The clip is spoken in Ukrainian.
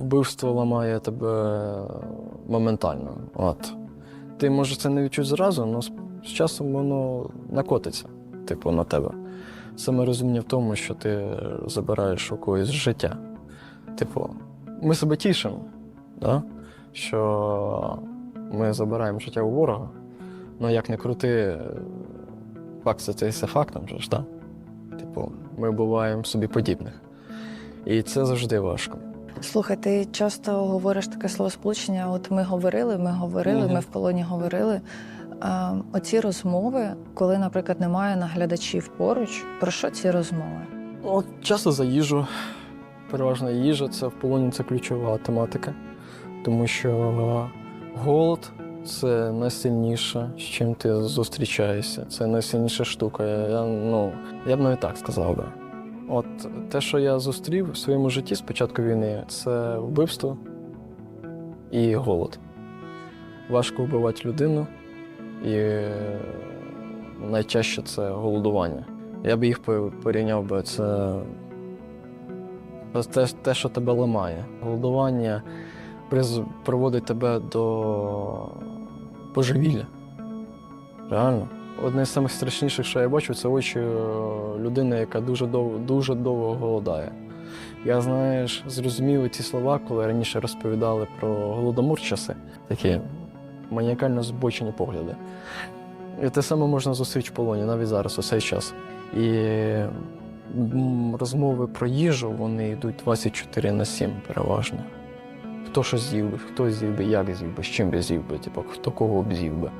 вбивство ламає тебе моментально. От. Ти може це не відчути зразу, але з, часом воно накотиться, типу, на тебе. Саме розуміння в тому, що ти забираєш у когось життя. Типу, ми себе тішимо, да? що ми забираємо життя у ворога. Ну, як не крути, факт це, фактом, ж, да? Типу, ми буваємо собі подібних. І це завжди важко. Слухай, ти часто говориш таке словосполучення. От ми говорили, ми говорили, Мгм. ми в полоні говорили. А, оці розмови, коли, наприклад, немає наглядачів поруч, про що ці розмови? От часто за їжу. Переважно їжа це в полоні це ключова тематика. Тому що голод це найсильніше, з чим ти зустрічаєшся. Це найсильніша штука. Я, ну, я б навіть так сказав би. От те, що я зустрів в своєму житті з початку війни, це вбивство і голод. Важко вбивати людину, і е, найчаще це голодування. Я б їх порівняв би це те, те, що тебе ламає. Голодування приводить тебе до божевілля. Реально. Одне з самих страшніших, що я бачу, це очі е, людини, яка дуже довго, дуже довго голодає. Я, знаєш, зрозумів ці слова, коли раніше розповідали про голодомор часи, такі маніакально збочені погляди. І те саме можна зустріти в полоні навіть зараз, у цей час. І розмови про їжу вони йдуть 24 на 7 переважно. Хто що з'їв би, хто з'їв би, як з'їв би, з чим би з'їв би, типу, хто кого б з'їв би.